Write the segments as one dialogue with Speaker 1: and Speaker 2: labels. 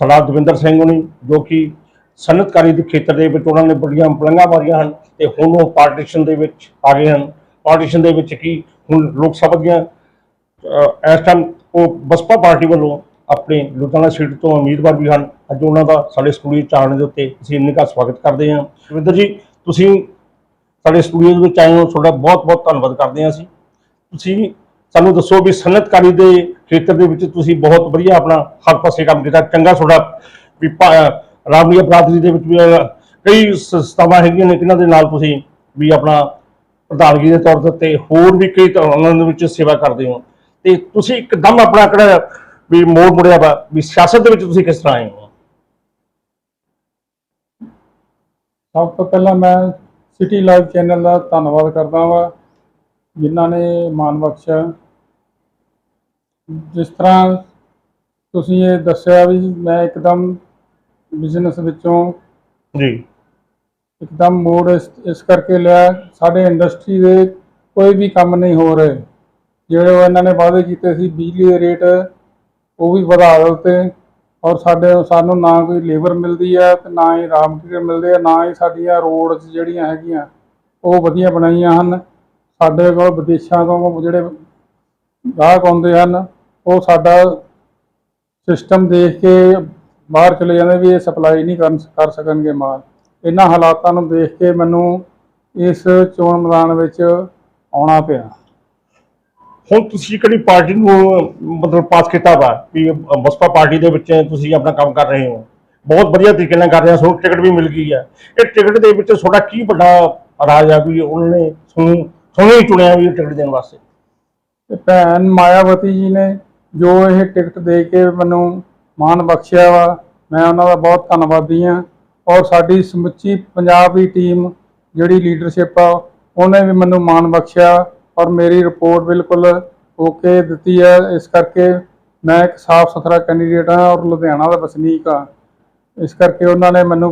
Speaker 1: ਸਰਦਾਰ ਦਵਿੰਦਰ ਸਿੰਘ ਹੋਣੀ, ਜੋ ਕਿ ਸਨਅਤਕਾਰੀ ਦੇ ਖੇਤਰ ਦੇ ਵਿੱਚ ਉਹਨਾਂ ਨੇ ਬੜੀਆਂ ਪਲੰਘਾਂ ਮਾਰੀਆਂ ਹਨ ਤੇ ਹੁਣ ਉਹ ਪਾਰਟੀਸ਼ਨ ਦੇ ਵਿੱਚ ਆ ਗਏ ਹਨ। ਪਾਰਟੀਸ਼ਨ ਦੇ ਵਿੱਚ ਕੀ ਹੁਣ ਲੋਕ ਸਭਾ ਦੀਆਂ ਇਸ ਟਾਈਮ ਉਹ ਬਸਪਾ ਪਾਰਟੀ ਵੱਲੋਂ ਆਪਣੇ ਲੁਧਿਆਣਾ ਸੀਟ ਤੋਂ ਉਮੀਦਵਾਰ ਵੀ ਹਨ। ਅੱਜ ਉਹਨਾਂ ਦਾ ਸਾਡੇ ਸਟੂਡੀਓ ਚਾੜਨ ਦੇ ਉੱਤੇ ਅਸੀਂ ਇੰਨੇ ਕਾ ਸਵਾਗਤ ਕਰਦੇ ਹਾਂ। ਰਵਿੰਦਰ ਜੀ, ਤੁਸੀਂ ਸਾਡੇ ਸਟੂਡੀਓ ਦੇ ਵਿੱਚ ਆਏ ਹੋ, ਤੁਹਾਡਾ ਬਹੁਤ ਬਹੁਤ ਧੰਨਵਾਦ ਕਰਦੇ ਹਾਂ ਅਸੀਂ। ਤੁਸੀਂ ਸਾਨੂੰ ਦੱਸੋ ਵੀ ਸਨਅਤਕਾਰੀ ਦੇ ਖੇਤਰ ਦੇ ਵਿੱਚ ਤੁਸੀਂ ਬਹੁਤ ਵਧੀਆ ਆਪਣਾ ਹਰ ਪਾਸੇ ਕੰਮ ਕੀਤਾ। ਚੰਗਾ ਤੁਹਾਡਾ ਵੀ ਰਾਮਲੀਆ ਬਰਾਦਰੀ ਦੇ ਵਿੱਚ ਵੀ ਕਈ ਸੰਸਥਾਵਾਂ ਹੈਗੀਆਂ ਨੇ ਜਿਨ੍ਹਾਂ ਦੇ ਨਾਲ ਤੁਸੀਂ ਵੀ ਆਪਣਾ ਪ੍ਰਧਾਨਗੀ ਦੇ ਤੌਰ 'ਤੇ ਹੋਰ ਵੀ ਕਈ ਉਹਨਾਂ ਦੇ ਵਿੱਚ ਸੇਵਾ ਕਰਦੇ ਹੋ। ਤੇ ਤੁਸੀਂ ਇੱਕਦਮ ਆਪਣਾ ਕਿਹੜਾ ਵੀ ਮੋੜ ਮੁੜਿਆ ਵਾ ਵੀ ਸਿਆਸਤ ਦੇ ਵਿੱਚ ਤੁਸੀਂ ਕਿਸ ਤਰ੍ਹਾਂ ਆਏ ਹੋ?
Speaker 2: ਸਭ ਤੋਂ ਪਹਿਲਾਂ ਮੈਂ ਸਿਟੀ ਲਾਈਵ ਚੈਨਲ ਦਾ ਧੰਨਵਾਦ ਕਰਦਾ ਹਾਂ ਜਿਨ੍ਹਾਂ ਨੇ ਮਾਨ ਬਖਸ਼ਿਆ। ਜਿਸ ਤਰ੍ਹਾਂ ਤੁਸੀਂ ਇਹ ਦੱਸਿਆ ਵੀ ਮੈਂ ਇੱਕਦਮ ਬਿਜ਼ਨਸ ਵਿੱਚੋਂ
Speaker 1: ਜੀ।
Speaker 2: ਇੱਕਦਮ ਮੋੜ ਇਸ ਇਸ ਕਰਕੇ ਲਿਆ ਸਾਡੇ ਇੰਡਸਟਰੀ ਦੇ ਕੋਈ ਵੀ ਕੰਮ ਨਹੀਂ ਹੋ ਰਹੇ। ਜਿਹੜੇ ਉਹ ਇਹਨਾਂ ਨੇ ਵਾਅਦੇ ਕੀਤੇ ਸੀ ਬਿਜਲੀ ਦੇ ਰੇਟ ਉਹ ਵੀ ਵਧਾ ਦਿੱਤੇ ਔਰ ਸਾਡੇ ਸਾਨੂੰ ਨਾ ਕੋਈ ਲੇਬਰ ਮਿਲਦੀ ਹੈ ਤੇ ਨਾ ਹੀ ਰਾਮ ਮਟੀਰੀਅਲ ਮਿਲਦੇ ਆ ਨਾ ਹੀ ਸਾਡੀਆਂ ਰੋਡਸ ਜਿਹੜੀਆਂ ਹੈਗੀਆਂ ਉਹ ਵਧੀਆ ਬਣਾਈਆਂ ਹਨ। ਸਾਡੇ ਕੋਲ ਵਿਦੇਸ਼ਾਂ ਤੋਂ ਜਿਹੜੇ ਗਾਹਕ ਆਉਂਦੇ ਹਨ ਉਹ ਸਾਡਾ ਸਿਸਟਮ ਦੇਖ ਕੇ ਬਾਹਰ ਚਲੇ ਜਾਂਦੇ ਵੀ ਇਹ ਸਪਲਾਈ ਨਹੀਂ ਕਰਨ ਕਰ ਸਕਣਗੇ ਮਾਲ। ਇਹਨਾਂ ਹਾਲਾਤਾਂ ਨੂੰ ਦੇਖ ਕੇ ਮੈਨੂੰ ਇਸ ਚੋਣ ਮੈਦਾਨ ਵਿੱਚ ਆਉਣਾ ਪਿਆ।
Speaker 1: ਹੁਣ ਤੁਸੀਂ ਕਿਹੜੀ ਪਾਰਟੀ ਨੂੰ ਮਤਲਬ ਪਾਸ ਕੀਤਾ ਵਾ? ਵੀ ਬਸਪਾ ਪਾਰਟੀ ਦੇ ਵਿੱਚ ਤੁਸੀਂ ਆਪਣਾ ਕੰਮ ਕਰ ਰਹੇ ਹੋ। ਬਹੁਤ ਵਧੀਆ ਤਰੀਕੇ ਨਾਲ ਕਰ ਰਹੇ ਹੋ ਤੁਹਾਨੂੰ ਟਿਕਟ ਵੀ ਮਿਲ ਗਈ ਹੈ ਇਹ ਟਿਕਟ ਦੇ ਵਿੱਚ ਤੁਹਾਡਾ ਕੀ ਵੱਡਾ ਰਾਜ ਆ ਵੀ ਉਹਨਾਂ ਨੇ ਤੁਹਾਨੂੰ ਤੁਹਾਨੂੰ ਹੀ ਚੁਣਿਆ ਵੀ ਟਿਕਟ ਦੇਣ ਵਾਸਤੇ?
Speaker 2: ਤੇ ਭੈਣ ਮਾਇਆਵਤੀ ਜੀ ਨੇ ਜੋ ਇਹ ਟਿਕਟ ਦੇ ਕੇ ਮੈਨੂੰ ਮਾਣ ਬਖਸ਼ਿਆ ਵਾ ਮੈਂ ਉਹਨਾਂ ਦਾ ਬਹੁਤ ਧੰਨਵਾਦੀ ਹਾਂ ਔਰ ਸਾਡੀ ਸਮੁੱਚੀ ਪੰਜਾਬ ਦੀ ਟੀਮ ਜਿਹੜੀ ਲੀਡਰਸ਼ਿਪ ਆ ਉਹਨੇ ਵੀ ਮੈਨੂੰ ਮਾਣ ਬਖਸ਼ਿਆ ਔਰ ਮੇਰੀ ਰਿਪੋਰਟ ਬਿਲਕੁਲ ਓਕੇ ਦਿੱਤੀ ਹੈ ਇਸ ਕਰਕੇ ਮੈਂ ਇੱਕ ਸਾਫ਼ ਸੁਥਰਾ ਕੈਂਡੀਡੇਟ ਹਾਂ ਔਰ ਲੁਧਿਆਣਾ ਦਾ ਵਸਨੀਕ ਹਾਂ। ਇਸ ਕਰਕੇ ਉਹਨਾਂ ਨੇ ਮੈਨੂੰ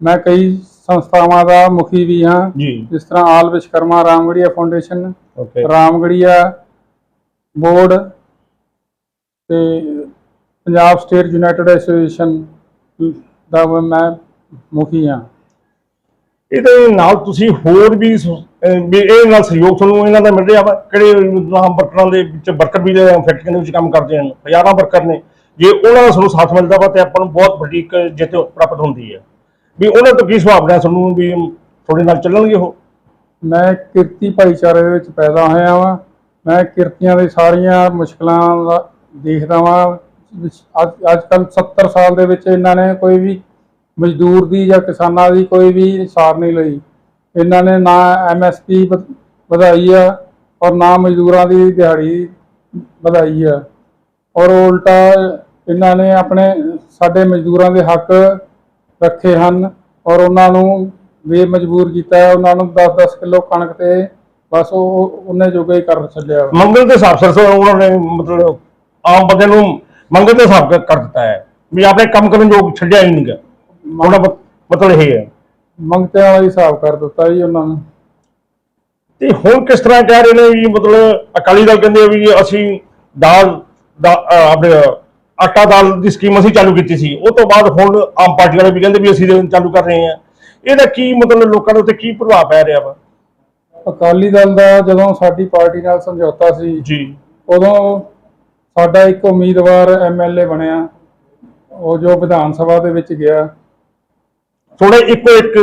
Speaker 2: ਮੈਂ ਕਈ ਸੰਸਥਾਵਾਂ ਦਾ ਮੁਖੀ ਵੀ ਹਾਂ। ਜਿਸ ਤਰ੍ਹਾਂ all Vishkarma Ramgarhia foundation Ramgarhia board ਤੇ ਪੰਜਾਬ ਸਟੇਟ ਯੂਨਾਈਟਿਡ ਐਸੋਸੀਏਸ਼ਨ ਦਾ ਮੈਂ ਮੁਖੀ ਹਾਂ।
Speaker 1: ਇਹਦੇ ਨਾਲ ਤੁਸੀਂ ਹੋਰ ਵੀ ਇਹ ਨਾਲ ਸਹਿਯੋਗ ਤੁਹਾਨੂੰ ਇਹਨਾਂ ਦਾ ਮਿਲ ਰਿਹਾ ਵਾ? ਕਿਹੜੇ ਨਾਮ ਵਰਕਰਾਂ ਦੇ ਵਿੱਚ ਵਰਕਰ ਵੀ ਫੈਕਟਰੀਆਂ ਦੇ ਵਿੱਚ ਕੰਮ ਕਰਦੇ ਹਨ? ਹਜ਼ਾਰਾਂ ਵਰਕਰ ਨੇ। ਜੇ ਉਹਨਾਂ ਦਾ ਤੁਹਾਨੂੰ ਸਾਥ ਮਿਲਦਾ ਵਾ ਤੇ ਆਪਾਂ ਨੂੰ ਬਹੁਤ ਵੱਡੀ ਇੱਕ ਜਿੱਤ ਪ੍ਰਾਪਤ ਹੁੰਦੀ ਹੈ। ਵੀ ਉਹਨਾਂ ਤੋਂ ਕੀ ਸੁਭਾਵਨਾ ਤੁਹਾਨੂੰ ਵੀ ਤੁਹਾਡੇ ਨਾਲ ਚੱਲਣਗੇ ਉਹ?
Speaker 2: ਮੈਂ ਕਿਰਤੀ ਭਾਈਚਾਰੇ ਦੇ ਵਿੱਚ ਪੈਦਾ ਹੋਇਆ ਵਾਂ। ਮੈਂ ਕਿਰਤੀਆਂ ਦੀ ਸਾਰੀਆਂ ਮੁਸ਼ਕਲਾਂ ਦਾ ਦੇਖਦਾ ਵਾਂ ਅੱਜ ਅੱਜ ਕੱਲ੍ਹ 70 ਸਾਲ ਦੇ ਵਿੱਚ ਇਹਨਾਂ ਨੇ ਕੋਈ ਵੀ ਮਜ਼ਦੂਰ ਦੀ ਜਾਂ ਕਿਸਾਨਾਂ ਦੀ ਕੋਈ ਵੀ ਸਾਰ ਨਹੀਂ ਲਈ। ਇਹਨਾਂ ਨੇ ਨਾ ਐਮਐਸਪੀ ਵਧਾਈ ਆ ਔਰ ਨਾ ਮਜ਼ਦੂਰਾਂ ਦੀ ਦਿਹਾੜੀ ਵਧਾਈ ਆ। ਔਰ ਉਲਟਾ ਇਹਨਾਂ ਨੇ ਆਪਣੇ, ਸਾਡੇ ਮਜ਼ਦੂਰਾਂ ਦੇ ਹੱਕ ਰੱਖੇ ਹਨ ਔਰ ਉਹਨਾਂ ਨੂੰ ਬੇਮਜਬੂਰ ਕੀਤਾ ਉਹਨਾਂ ਨੂੰ 10-10 ਕਿਲੋ ਕਣਕ ਤੇ ਬਸ ਉਹ ਉਹਨੇ ਜੋਗਾ ਹੀ ਕਰ ਛੱਡਿਆ। ਵਾ।
Speaker 1: ਮੰਗਲ ਦੇ ਹਿਸਾਬ ਸਿਰ ਉਹਨਾਂ ਨੇ ਮਤਲਬ ਆਮ ਬੰਦੇ ਨੂੰ ਮੰਗਲ ਦੇ ਹਿਸਾਬ ਕਰ ਦਿੱਤਾ ਹੈ। ਵੀ ਆਪਣੇ ਕੰਮ ਕਰਨ ਯੋਗ ਛੱਡਿਆ ਹੀ ਨਹੀਂਗਾ ਉਹਨਾਂ ਦਾ ਮਤਲਬ ਇਹ ਹੈ।
Speaker 2: ਮੰਗਤਿਆਂ ਵਾਲਾ ਹੀ ਹਿਸਾਬ ਕਰ ਦਿੱਤਾ ਜੀ ਉਹਨਾਂ ਨੇ।
Speaker 1: ਤੇ ਹੁਣ ਕਿਸ ਤਰ੍ਹਾਂ ਕਹਿ ਰਹੇ ਨੇ ਵੀ ਮਤਲਬ ਅਕਾਲੀ ਦਲ ਕਹਿੰਦੇ ਵੀ ਅਸੀਂ ਦਾਲ ਦਾ ਆਪਣੇ ਆਟਾ ਦਾਲ ਦੀ ਸਕੀਮ ਅਸੀਂ ਚਾਲੂ ਕੀਤੀ ਸੀ। ਉਹ ਤੋਂ ਬਾਅਦ ਹੁਣ ਆਮ ਪਾਰਟੀ ਵਾਲੇ ਵੀ ਕਹਿੰਦੇ ਵੀ ਅਸੀਂ ਚਾਲੂ ਕਰ ਰਹੇ ਹਾਂ। ਇਹਦਾ ਕੀ ਮਤਲਬ ਲੋਕਾਂ ਦੇ ਉੱਤੇ ਕੀ ਪ੍ਰਭਾਵ ਪੈ ਰਿਹਾ ਵਾ?
Speaker 2: ਅਕਾਲੀ ਦਲ ਦਾ ਜਦੋਂ ਸਾਡੀ ਪਾਰਟੀ ਨਾਲ ਸਮਝੌਤਾ ਸੀ
Speaker 1: ਜੀ।
Speaker 2: ਉਦੋਂ ਸਾਡਾ ਇੱਕ ਉਮੀਦਵਾਰ ਐਮਐਲਏ ਬਣਿਆ ਉਹ ਜੋ ਵਿਧਾਨ ਸਭਾ ਦੇ ਵਿੱਚ ਗਿਆ।
Speaker 1: ਥੋੜੇ ਇੱਕੋ ਇੱਕ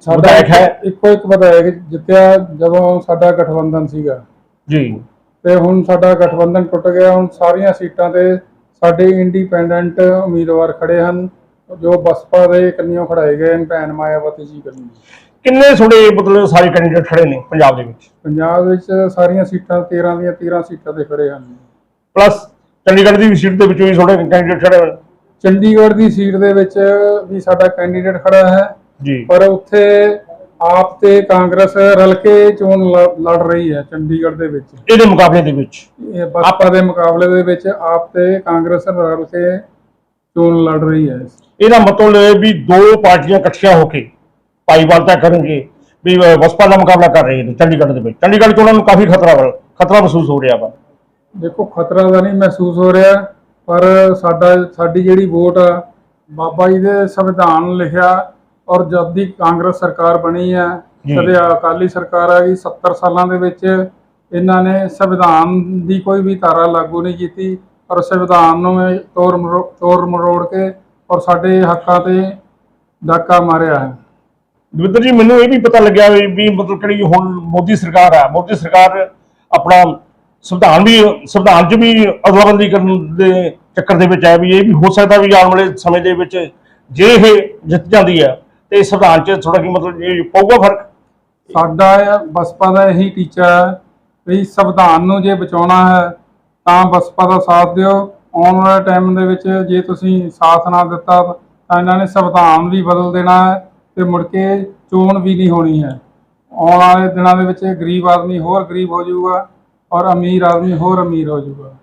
Speaker 2: ਸਾਡਾ
Speaker 1: ਵਿਧਾਇਕ ਹੈ।
Speaker 2: ਇੱਕੋ ਇੱਕ ਵਿਧਾਇਕ ਜਿੱਤਿਆ ਜਦੋਂ ਸਾਡਾ ਗਠਬੰਧਨ ਸੀਗਾ।
Speaker 1: ਜੀ।
Speaker 2: ਤੇ ਹੁਣ ਸਾਡਾ ਗਠਬੰਧਨ ਟੁੱਟ ਗਿਆ ਹੁਣ ਸਾਰੀਆਂ ਸੀਟਾਂ ਤੇ ਸਾਡੇ ਇੰਡੀਪੈਂਡੈਂਟ ਉਮੀਦਵਾਰ ਖੜੇ ਹਨ ਜੋ ਬਸਪਾ ਦੇ ਕੰਨਿਓ ਖੜਾਏ ਗਏ ਹਨ ਭੈਣ ਮਾਇਆਵਤੀ ਜੀ ਕੰਨੀ
Speaker 1: ਕਿੰਨੇ ਥੋੜੇ ਮਤਲਬ ਸਾਰੇ ਕੈਂਡੀਡੇਟ ਖੜੇ ਨੇ ਪੰਜਾਬ ਦੇ ਵਿੱਚ?
Speaker 2: ਪੰਜਾਬ ਵਿੱਚ ਸਾਰੀਆਂ ਸੀਟਾਂ 13 ਦੀਆਂ 13 ਸੀਟਾਂ ਤੇ ਖੜੇ ਹਨ।
Speaker 1: ਪਲੱਸ ਚੰਡੀਗੜ੍ਹ ਦੀ ਸੀਟ ਦੇ ਵਿੱਚੋਂ ਵੀ ਥੋੜੇ ਕੈਂਡੀਡੇਟ ਖੜੇ ਹੋਏ।
Speaker 2: ਚੰਡੀਗੜ੍ਹ ਦੀ ਸੀਟ ਦੇ ਵਿੱਚ ਵੀ ਸਾਡਾ ਕੈਂਡੀਡੇਟ ਖੜਾ ਹੈ।
Speaker 1: ਜੀ।
Speaker 2: ਪਰ ਉੱਥੇ ਆਪ ਤੇ ਕਾਂਗਰਸ ਰਲ ਕੇ ਚੋਣ ਲੜ ਰਹੀ ਹੈ ਚੰਡੀਗੜ੍ਹ ਦੇ ਵਿੱਚ।
Speaker 1: ਇਹਦੇ ਮੁਕਾਬਲੇ ਦੇ ਵਿੱਚ।
Speaker 2: ਬਸਪਾ ਦੇ ਮੁਕਾਬਲੇ ਦੇ ਵਿੱਚ ਆਪ ਤੇ ਕਾਂਗਰਸ ਰਲ ਕੇ ਚੋਣ ਲੜ ਰਹੀ ਹੈ।
Speaker 1: ਇਹਦਾ ਮਤਲਬ ਇਹ ਵੀ ਦੋ ਪਾਰਟੀਆਂ ਇਕੱਠੀਆਂ ਹੋ ਕੇ ਭਾਈਵਾਲਤਾ ਕਰਨਗੇ ਵੀ ਬਸਪਾ ਦਾ ਮੁਕਾਬਲਾ ਕਰ ਰਹੇ ਨੇ ਚੰਡੀਗੜ੍ਹ ਦੇ ਵਿੱਚ। ਚੰਡੀਗੜ੍ਹ 'ਚ ਉਹਨਾਂ ਨੂੰ ਕਾਫੀ ਖਤਰਾ ਖਤਰਾ ਮਹਿਸੂਸ ਹੋ ਰਿਹਾ ਵਾ।
Speaker 2: ਦੇਖੋ ਖਤਰਾ ਤਾਂ ਨਹੀਂ ਮਹਿਸੂਸ ਹੋ ਰਿਹਾ ਪਰ ਸਾਡਾ ਸਾਡੀ ਜਿਹੜੀ ਵੋਟ ਆ ਬਾਬਾ ਜੀ ਦੇ ਸੰਵਿਧਾਨ ਲਿਖਿਆ ਔਰ ਜਦ ਦੀ ਕਾਂਗਰਸ ਸਰਕਾਰ ਬਣੀ ਹੈ। ਕਦੇ ਅਕਾਲੀ ਸਰਕਾਰ ਆ ਗਈ 70 ਸਾਲਾਂ ਦੇ ਵਿੱਚ ਇਹਨਾਂ ਨੇ ਸੰਵਿਧਾਨ ਦੀ ਕੋਈ ਵੀ ਧਾਰਾ ਲਾਗੂ ਨਹੀਂ ਕੀਤੀ ਔਰ ਸੰਵਿਧਾਨ ਨੂੰ ਤੋੜ ਤੋੜ ਮਰੋੜ ਕੇ ਔਰ ਸਾਡੇ ਹੱਕਾਂ ਤੇ ਡਾਕਾ ਮਾਰਿਆ ਹੈ
Speaker 1: ਦਵਿੰਦਰ ਜੀ ਮੈਨੂੰ ਇਹ ਵੀ ਪਤਾ ਲੱਗਿਆ ਵੀ ਵੀ ਮਤਲਬ ਕਿਹੜੀ ਹੁਣ ਮੋਦੀ ਸਰਕਾਰ ਹੈ ਮੋਦੀ ਸਰਕਾਰ ਆਪਣਾ ਸੰਵਿਧਾਨ ਵੀ, ਸੰਵਿਧਾਨ 'ਚ ਵੀ ਅਦਲਾਬੰਦੀ ਕਰਨ ਦੇ ਚੱਕਰ ਦੇ ਵਿੱਚ ਹੈ ਵੀ ਇਹ ਵੀ ਹੋ ਸਕਦਾ ਵੀ ਆਉਣ ਵਾਲੇ ਸਮੇਂ ਦੇ ਵਿੱਚ ਜੇ ਇਹ ਜਿੱਤ ਜਾਂਦੀ ਹੈ, ਤੇ ਸੰਵਿਧਾਨ 'ਚ ਥੋੜਾ ਕੀ ਮਤਲਬ ਇਹ ਪਊਗਾ ਫ਼ਰਕ?
Speaker 2: ਸਾਡਾ ਬਸਪਾ ਦਾ ਇਹੀ ਟੀਚਾ ਹੈ ਵੀ ਸੰਵਿਧਾਨ ਨੂੰ ਜੇ ਬਚਾਉਣਾ ਹੈ, ਤਾਂ ਬਸਪਾ ਦਾ ਸਾਥ ਦਿਓ। ਆਉਣ ਵਾਲੇ ਟਾਈਮ ਦੇ ਵਿੱਚ ਜੇ ਤੁਸੀਂ ਸਾਥ ਨਾ ਦਿੱਤਾ, ਤਾਂ ਇਹਨਾਂ ਨੇ ਸੰਵਿਧਾਨ ਵੀ ਬਦਲ ਦੇਣਾ ਹੈ ਤੇ ਮੁੜ ਕੇ ਚੋਣ ਵੀ ਨਹੀਂ ਹੋਣੀ ਹੈ। ਆਉਣ ਵਾਲੇ ਦਿਨਾਂ ਦੇ ਵਿੱਚ ਗਰੀਬ ਆਦਮੀ ਹੋਰ ਗਰੀਬ ਹੋ ਜਾਊਗਾ। ਔਰ ਅਮੀਰ ਆਦਮੀ ਹੋਰ ਅਮੀਰ ਹੋ ਜਾਊਗਾ।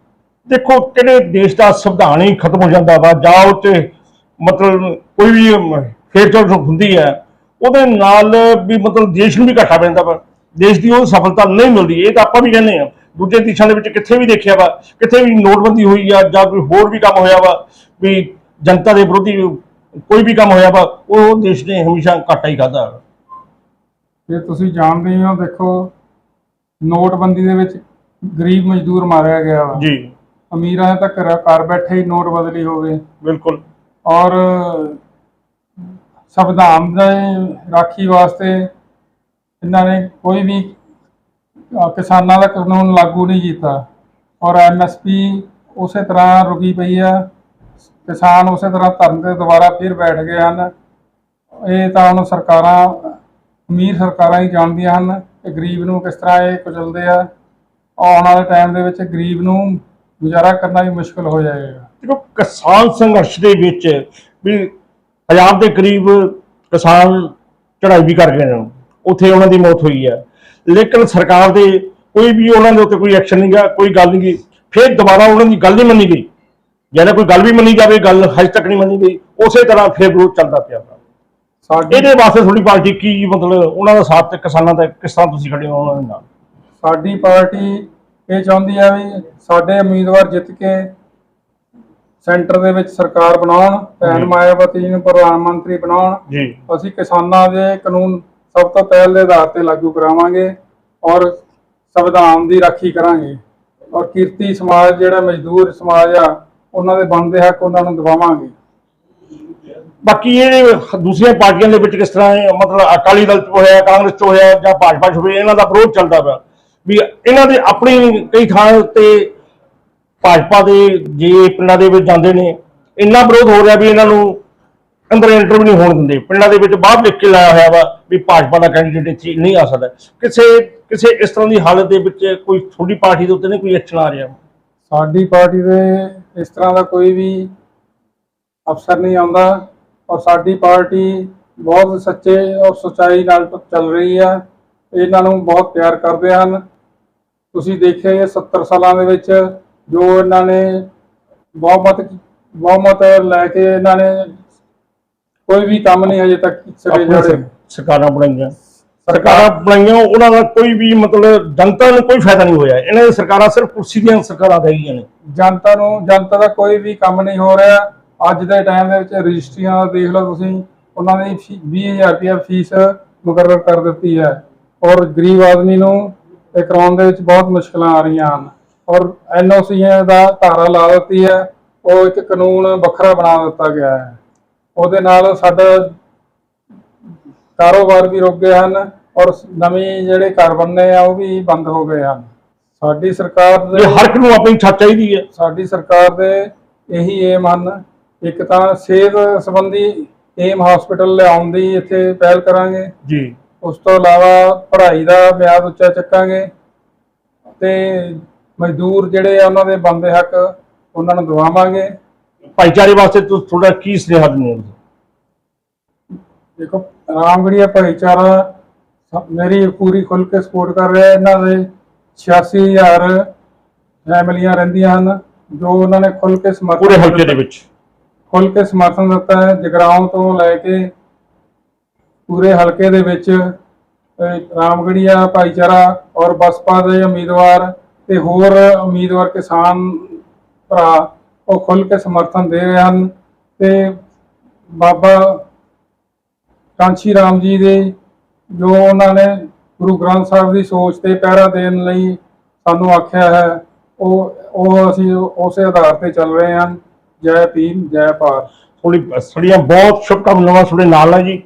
Speaker 1: ਦੇਖੋ ਕਿਹੜੇ ਦੇਸ਼ ਦਾ ਸੰਵਿਧਾਨ ਹੀ ਖਤਮ ਹੋ ਜਾਂਦਾ ਵਾ ਜਾਂ ਉਹ 'ਚ ਮਤਲਬ ਕੋਈ ਵੀ ਫੇਰਚੋਲ ਹੁੰਦੀ ਹੈ ਉਹਦੇ ਨਾਲ ਵੀ ਮਤਲਬ ਦੇਸ਼ ਨੂੰ ਵੀ ਘਾਟਾ ਪੈਂਦਾ ਵਾ। ਦੇਸ਼ ਦੀ ਉਹ ਸਫਲਤਾ ਨਹੀਂ ਮਿਲਦੀ ਇਹ ਤਾਂ ਆਪਾਂ ਵੀ ਕਹਿੰਦੇ ਆ ਦੂਜੇ ਦੇਸ਼ਾਂ ਦੇ ਵਿੱਚ ਕਿੱਥੇ ਵੀ ਦੇਖਿਆ ਵਾ ਕਿੱਥੇ ਵੀ ਨੋਟਬੰਦੀ ਹੋਈ ਆ ਜਾਂ ਕੋਈ ਹੋਰ ਵੀ ਕੰਮ ਹੋਇਆ ਵਾ ਵੀ ਜਨਤਾ ਦੇ ਵਿਰੋਧੀ ਕੋਈ ਵੀ ਕੰਮ ਹੋਇਆ ਵਾ ਉਹ ਦੇਸ਼ ਨੇ ਹਮੇਸ਼ਾ ਘਾਟਾ ਹੀ ਖਾਦਾ
Speaker 2: ਜੇ ਤੁਸੀਂ ਜਾਣਦੇ ਹੋ ਦੇਖੋ ਨੋਟਬੰਦੀ ਦੇ ਵਿੱਚ ਗਰੀਬ ਮਜ਼ਦੂਰ ਮਾਰਿਆ ਗਿਆ ਵਾ।
Speaker 1: ਜੀ।
Speaker 2: ਅਮੀਰਾਂ ਤਾਂ ਘਰ ਘਰ ਬੈਠੇ ਹੀ ਨੋਟ ਬਦਲੀ ਹੋਵੇ
Speaker 1: ਬਿਲਕੁਲ।
Speaker 2: ਔਰ ਸੰਵਿਧਾਨ ਦੇ ਰਾਖੀ ਵਾਸਤੇ ਇਹਨਾਂ ਨੇ ਕੋਈ ਵੀ ਕਿਸਾਨਾਂ ਦਾ ਕਾਨੂੰਨ ਲਾਗੂ ਨਹੀਂ ਕੀਤਾ। ਔਰ ਐਮਐਸਪੀ ਉਸੇ ਤਰ੍ਹਾਂ ਰੁਕੀ ਪਈ ਆ। ਕਿਸਾਨ ਉਸੇ ਤਰ੍ਹਾਂ ਧਰਨ ਤੇ ਦੁਬਾਰਾ ਫਿਰ ਬੈਠ ਗਏ ਹਨ। ਇਹ ਤਾਂ ਹੁਣ ਸਰਕਾਰਾਂ ਅਮੀਰ ਸਰਕਾਰਾਂ ਹੀ ਜਾਣਦੀਆਂ ਹਨ ਕਿ ਗਰੀਬ ਨੂੰ ਕਿਸ ਤਰ੍ਹਾਂ ਇਹ ਕੁਚਲਦੇ ਆ। ਆਉਣ ਵਾਲੇ ਟਾਈਮ ਦੇ ਵਿੱਚ ਗਰੀਬ ਨੂੰ ਗੁਜ਼ਾਰਾ ਕਰਨਾ ਵੀ ਮੁਸ਼ਕਲ ਹੋ ਜਾਏਗਾ।
Speaker 1: ਦੇਖੋ ਕਿਸਾਨ ਸੰਘਰਸ਼ ਦੇ ਵਿੱਚ ਵੀ ਪੰਜਾਬ ਦੇ ਕਰੀਬ ਕਿਸਾਨ ਚੜ੍ਹਾਈ ਵੀ ਕਰ ਗਏ ਨੇ ਉੱਥੇ ਉਹਨਾਂ ਦੀ ਮੌਤ ਹੋਈ ਹੈ। ਲੇਕਿਨ ਸਰਕਾਰ ਦੇ ਕੋਈ ਵੀ ਉਹਨਾਂ ਦੇ ਉੱਤੇ ਕੋਈ ਐਕਸ਼ਨ ਨਹੀਂ ਗਾ ਕੋਈ ਗੱਲ ਨਹੀਂ ਗਈ ਫਿਰ ਦੁਬਾਰਾ ਉਹਨਾਂ ਦੀ ਗੱਲ ਨਹੀਂ ਮੰਨੀ ਗਈ। ਜਦੋਂ ਕੋਈ ਗੱਲ ਵੀ ਮੰਨੀ ਜਾਵੇ ਗੱਲ ਹਜੇ ਤੱਕ ਨਹੀਂ ਮੰਨੀ ਗਈ ਉਸੇ ਤਰ੍ਹਾਂ ਫਿਰ ਵਿਰੋਧ ਚੱਲਦਾ ਪਿਆ।
Speaker 2: ਸਾਡੀ
Speaker 1: ਇਹਦੇ ਵਾਸਤੇ ਥੋੜੀ ਪਾਰਟੀ ਕੀ ਮਤਲਬ ਉਹਨਾਂ ਦਾ ਸਾਥ ਤੇ ਕਿਸਾਨਾਂ ਦਾ ਕਿਸ ਤਰ੍ਹਾਂ ਤੁਸੀਂ ਖੜੇ ਹੋ ਉਹਨਾਂ ਦੇ ਨਾਲ?
Speaker 2: ਸਾਡੀ ਪਾਰਟੀ ਇਹ ਚਾਹੁੰਦੀ ਹੈ ਵੀ ਸਾਡੇ ਉਮੀਦਵਾਰ ਜਿੱਤ ਕੇ ਸੈਂਟਰ ਦੇ ਵਿੱਚ ਸਰਕਾਰ ਬਣਾਉਣ ਭੈਣ। ਮਾਇਆਵਤੀ ਜੀ ਨੂੰ ਪ੍ਰਧਾਨ ਮੰਤਰੀ ਬਣਾਉਣ। ਅਸੀਂ ਕਿਸਾਨਾਂ ਦੇ ਕਾਨੂੰਨ ਸਭ ਤੋਂ ਪਹਿਲ ਦੇ ਆਧਾਰ ਤੇ ਲਾਗੂ ਕਰਾਵਾਂਗੇ ਔਰ ਸੰਵਿਧਾਨ ਦੀ ਰਾਖੀ ਕਰਾਂਗੇ। ਔਰ ਕਿਰਤੀ ਸਮਾਜ ਜਿਹੜਾ ਮਜ਼ਦੂਰ ਸਮਾਜ ਆ ਉਹਨਾਂ ਦੇ ਬਣਦੇ ਹੱਕ ਉਹਨਾਂ ਨੂੰ ਦਿਵਾਵਾਂਗੇ।
Speaker 1: ਬਾਕੀ ਇਹ ਦੂਸਰੀਆਂ ਪਾਰਟੀਆਂ ਦੇ ਵਿੱਚ ਕਿਸ ਤਰ੍ਹਾਂ ਮਤਲਬ ਅਕਾਲੀ ਦਲ ਚ ਹੋਇਆ ਕਾਂਗਰਸ ਚ ਹੋਇਆ ਜਾਂ ਭਾਜਪਾ ਚ ਹੋਇਆ ਇਹਨਾਂ ਦਾ ਵਿਰੋਧ ਚੱਲਦਾ ਪਿਆ। ਵੀ ਇਹਨਾਂ ਦੇ ਆਪਣੀ ਕਈ ਥਾਂ ਉੱਤੇ ਭਾਜਪਾ ਦੇ ਜੇ ਪਿੰਡਾਂ ਦੇ ਵਿੱਚ ਜਾਂਦੇ ਨੇ, ਇੰਨਾ ਵਿਰੋਧ ਹੋ ਰਿਹਾ ਵੀ ਇਹਨਾਂ ਨੂੰ ਅੰਦਰ ਇੰਟਰਵਿਊ ਨਹੀਂ ਹੋਣ ਦਿੰਦੇ। ਪਿੰਡਾਂ ਦੇ ਵਿੱਚ ਬਾਹਰ ਲਿਖ ਕੇ ਲਾਇਆ ਹੋਇਆ ਵਾ ਵੀ ਭਾਜਪਾ ਦਾ ਕੈਂਡੀਡੇਟ ਇੱਥੇ ਨਹੀਂ ਆ ਸਕਦਾ। ਕਿਸੇ ਕਿਸੇ ਇਸ ਤਰ੍ਹਾਂ ਦੀ ਹਾਲਤ ਦੇ ਵਿੱਚ ਕੋਈ ਤੁਹਾਡੀ ਪਾਰਟੀ ਦੇ ਉੱਤੇ ਨਹੀਂ ਕੋਈ ਐਕਸ਼ਨ ਆ ਰਿਹਾ
Speaker 2: ਸਾਡੀ ਪਾਰਟੀ ਦੇ ਇਸ ਤਰ੍ਹਾਂ ਦਾ ਕੋਈ ਵੀ ਅਫਸਰ ਨਹੀਂ ਆਉਂਦਾ ਔਰ ਸਾਡੀ ਪਾਰਟੀ ਬਹੁਤ ਸੱਚੇ ਔਰ ਸਚਾਈ ਨਾਲ ਚੱਲ ਰਹੀ ਆ। ਇਹਨਾਂ ਨੂੰ ਬਹੁਤ ਪਿਆਰ ਕਰਦੇ ਹਨ। ਤੁਸੀਂ ਦੇਖਿਆ ਇਹ 70 ਸਾਲਾਂ ਦੇ ਵਿੱਚ ਜੋ ਇਹਨਾਂ ਨੇ ਬਹੁਮਤ ਬਹੁਮਤ ਲੈ ਕੇ ਇਹਨਾਂ ਨੇ ਕੋਈ ਵੀ ਕੰਮ ਨਹੀਂ ਹਜੇ ਤੱਕ
Speaker 1: ਆਪਣੀਆਂ
Speaker 2: ਜੜੇ
Speaker 1: ਸਰਕਾਰਾਂ ਬਣਾਈਆਂ। ਸਰਕਾਰਾਂ ਬਣਾਈਆਂ ਉਹਨਾਂ ਦਾ ਕੋਈ ਵੀ ਮਤਲਬ ਜਨਤਾ ਨੂੰ ਕੋਈ ਫਾਇਦਾ ਨਹੀਂ ਹੋਇਆ। ਇਹਨਾਂ ਦੀ ਸਰਕਾਰਾਂ ਸਿਰਫ ਕੁਰਸੀ ਦੀਆਂ ਸਰਕਾਰਾਂ ਰਹਿ ਗਈਆਂ ਨੇ।
Speaker 2: ਜਨਤਾ ਨੂੰ ਜਨਤਾ ਦਾ ਕੋਈ ਵੀ ਕੰਮ ਨਹੀਂ ਹੋ ਰਿਹਾ। ਅੱਜ ਦੇ ਟਾਈਮ ਦੇ ਵਿੱਚ ਰਜਿਸਟਰੀਆਂ ਦਾ ਦੇਖ ਲਓ ਤੁਸੀਂ ਉਹਨਾਂ ਦੀ ਫੀ- 20000 ਰੁਪਏ ਫੀਸ ਮੁਕਰਰ ਕਰ ਦਿੱਤੀ ਹੈ। ਔਰ ਗਰੀਬ ਆਦਮੀ ਨੂੰ ਇਹ ਕਰਾਉਣ ਦੇ ਵਿੱਚ ਬਹੁਤ ਮੁਸ਼ਕਲਾਂ ਆ ਰਹੀਆਂ ਹਨ। ਔਰ ਐਨਓਸੀਆਂ ਦਾ ਧਾਰਾ ਲਾ ਦਿੱਤੀ ਹੈ ਉਹ ਇੱਕ ਕਾਨੂੰਨ ਵੱਖਰਾ ਬਣਾ ਦਿੱਤਾ ਗਿਆ ਹੈ ਉਹਦੇ ਨਾਲ ਸਾਡਾ ਕਾਰੋਬਾਰ ਵੀ ਰੁਕ ਗਏ ਹਨ ਔਰ ਨਵੇਂ ਜਿਹੜੇ ਘਰ ਬਣਨੇ ਆ ਉਹ ਵੀ ਬੰਦ ਹੋ ਗਏ ਹਨ। ਸਾਡੀ ਸਰਕਾਰ ਦੇ
Speaker 1: ਹਰ ਇੱਕ ਨੂੰ ਆਪਣੀ ਛੱਤ ਚਾਹੀਦੀ ਹੈ
Speaker 2: ਸਾਡੀ ਸਰਕਾਰ ਦੇ ਇਹੀ ਏਮ ਹਨ। ਇੱਕ ਤਾਂ ਸਿਹਤ ਸੰਬੰਧੀ ਏਮ ਹਸਪੀਟਲ ਲਿਆਉਣ ਦੀ ਇੱਥੇ ਪਹਿਲ ਕਰਾਂਗੇ।
Speaker 1: ਜੀ।
Speaker 2: ਉਸ ਤੋਂ ਇਲਾਵਾ ਪੜ੍ਹਾਈ ਦਾ ਮਿਆਦ ਉੱਚਾ ਚੱਕਾਂਗੇ ਤੇ ਮਜ਼ਦੂਰ ਜਿਹੜੇ ਆ ਉਹਨਾਂ ਦੇ ਬੰਦੇ ਹੱਕ ਉਹਨਾਂ ਨੂੰ ਦਿਵਾਵਾਂਗੇ।
Speaker 1: ਭਾਈਚਾਰੇ ਵਾਸਤੇ ਤੁਸੀਂ ਥੋੜਾ ਕੀ ਸੁਨੇਹਾ ਦਿੰਦੇ
Speaker 2: ਦੇਖੋ ਰਾਮਗੜੀਆ ਭਾਈਚਾਰਾ ਮੇਰੀ ਪੂਰੀ ਖੁੱਲ ਕੇ ਸਪੋਰਟ ਕਰ ਰਿਹਾ। ਇਹਨਾਂ ਦੇ 86000 ਫੈਮਲੀਆਂ ਰਹਿੰਦੀਆਂ ਹਨ ਜੋ ਉਹਨਾਂ ਨੇ ਖੁੱਲ ਕੇ ਸਮਰਥਨ
Speaker 1: ਪੂਰੇ ਹਲਕੇ ਦੇ ਵਿੱਚ।
Speaker 2: ਖੁੱਲ ਕੇ ਸਮਰਥਨ ਦਿੱਤਾ ਹੈ ਜਗਰਾਉਂ ਤੋਂ ਲੈ ਕੇ ਪੂਰੇ ਹਲਕੇ ਦੇ ਵਿੱਚ ਅਹ, ਰਾਮਗੜੀਆ ਭਾਈਚਾਰਾ ਔਰ ਬਸਪਾ ਦੇ ਉਮੀਦਵਾਰ ਤੇ ਹੋਰ ਉਮੀਦਵਾਰ ਕਿਸਾਨ ਭਰਾ ਉਹ ਖੁੱਲ੍ਹ ਕੇ ਸਮਰਥਨ ਦੇ ਰਹੇ ਹਨ ਤੇ ਬਾਬਾ ਕਾਂਸ਼ੀ ਰਾਮ ਜੀ ਦੇ ਜੋ ਉਹਨਾਂ ਨੇ ਗੁਰੂ ਗ੍ਰੰਥ ਸਾਹਿਬ ਦੀ ਸੋਚ ਤੇ ਪਹਿਰਾ ਦੇਣ ਲਈ ਸਾਨੂੰ ਆਖਿਆ ਹੈ ਉਹ ਉਹ ਅਸੀਂ ਉਸੇ ਆਧਾਰ ਤੇ ਚੱਲ ਰਹੇ ਹਨ। ਜੈ ਭੀਮ ਜੈ ਭਾਰਤ।
Speaker 1: ਥੋੜੀ ਸੜੀਆਂ ਬਹੁਤ ਸ਼ੁਭਕਾਮਨਾਵਾਂ ਤੁਹਾਡੇ ਨਾਲ ਹੈ ਜੀ।